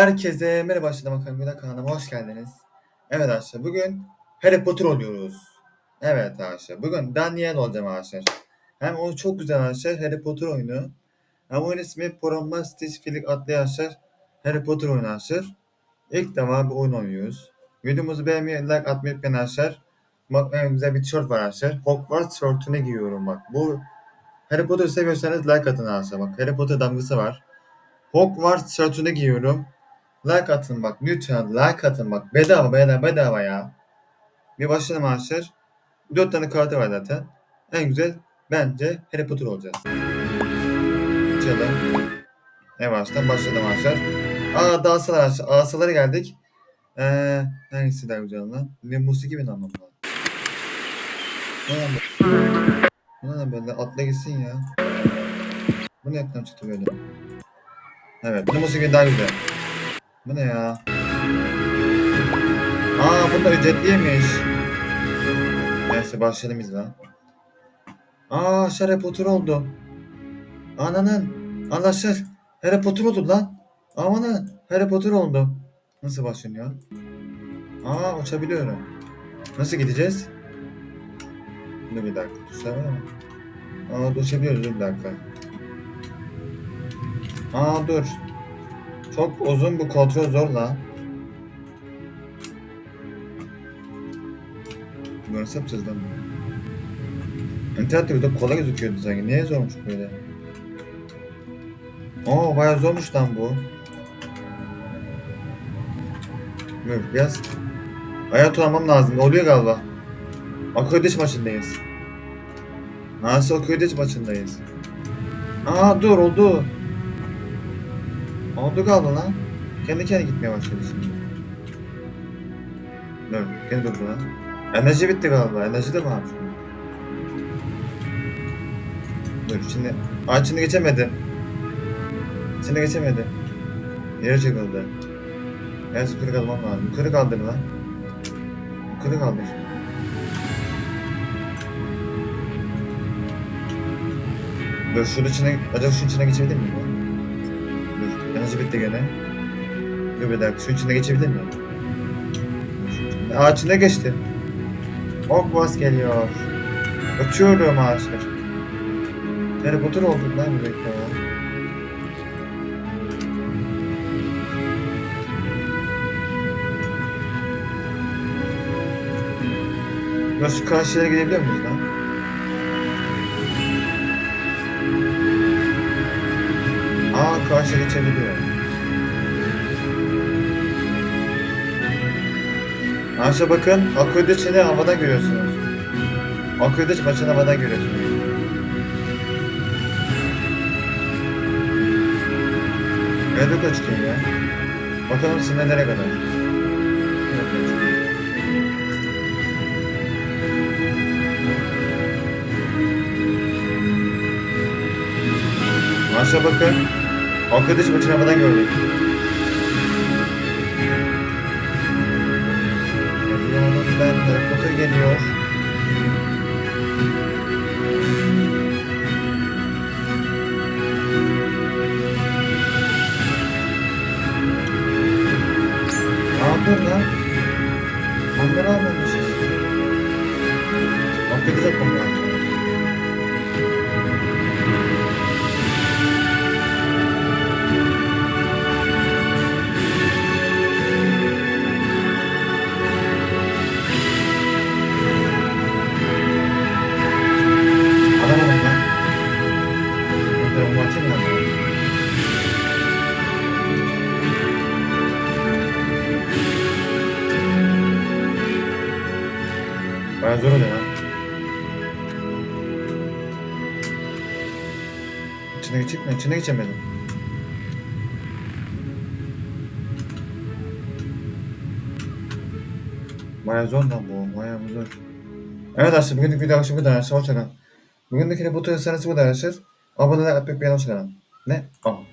Herkese merhaba başladım bakalım kanalıma hoş geldiniz. Evet arkadaşlar bugün Harry Potter oynuyoruz. Evet arkadaşlar bugün Daniel olacağım arkadaşlar. Hem o çok güzel arkadaşlar Harry Potter oyunu. Hem oyun ismi Promastis Filik adlı arkadaşlar Harry Potter oyunu arkadaşlar. İlk defa bir oyun oynuyoruz. Videomuzu beğenmeyi, like atmayı unutmayın arkadaşlar. Bak elimizde bir tişört var arkadaşlar. Hogwarts tişörtünü giyiyorum bak. Bu Harry Potter seviyorsanız like atın arkadaşlar. Bak Harry Potter damgası var. Hogwarts tişörtünü giyiyorum. Like atın bak lütfen like atın bak. Bedava bedava bedava ya. Bir başlayalım arkadaşlar. Dört tane kartı var zaten. En güzel bence Harry Potter olacağız. Açalım. En baştan başladım arkadaşlar. Aa dasalar arkadaşlar. Asalara geldik. Eee hangisi daha güzel lan? Ne musiki lan bu? Bu ne lan böyle atla gitsin ya. Bu ne yaptan çıktı böyle? Evet bu musiki daha güzel. Bu ne ya? Aa bu da ücretliymiş. Neyse başlayalım biz lan. Aa Harry Potter oldu. Ananın. Anlaşır. Harry Potter oldu lan. Amanın. Harry Potter oldu. Nasıl başlanıyor? Aa uçabiliyorum. Nasıl gideceğiz? Dur bir dakika. Tuşlar var. Aa uçabiliyoruz dur bir dakika. Aa dur. Çok uzun bu kontrol zor lan. Bunu nasıl yapacağız lan? İnternette video kolay gözüküyordu sanki. Niye zormuş böyle? Oo bayağı zormuş lan bu. Dur biraz. Hayat olmam lazım. Oluyor galiba. Akıdiş maçındayız. Nasıl Akıdiş maçındayız? Aa dur oldu. Oldu galiba lan. Kendi kendine gitmeye başladı şimdi. Dur, gene durdu lan. Enerji bitti galiba. Enerji de varmış. Dur şimdi. Aa şimdi geçemedi. Şimdi geçemedi. Yere çakıldı. Biraz yukarı kalmam lazım. Yukarı kaldır lan. Yukarı kaldır. Dur şunun içine, acaba şunun içine geçebilir miyim? Enerji bitti gene. Dur bir dakika, şunun içine geçebilir miyim? İçine geçti. Hogwarts geliyor. Uçuyorum ağaçlar. Harry Potter olduk lan bu bekle ya. Şu karşıya gidebiliyor muyuz lan? Aa karşıya geçebiliyor. Aşağı bakın, Akıdiç'ini havada görüyorsunuz. Akıdiç maçını havada görüyorsunuz. Nerede kaçtın ya? Bakalım sinirlere kadar. Aşağı bakın. Akıdiç maçını havadan gördük. Yanımdan Harry Potter geliyor. Aa dur lan. Onları almamışız. Akıdiç yapmam lazım. Alamadım Zor oluyor lan. İçine geçecek mi? İçine geçemedim. Baya zor lan bu. Baya zor. Evet arkadaşlar bugünlük video akşam bu kadar arkadaşlar. Hoşçakalın. Bugünlük bu tarz sanatı bu kadar arkadaşlar. Abone olmayı unutmayın. Ne? Aa.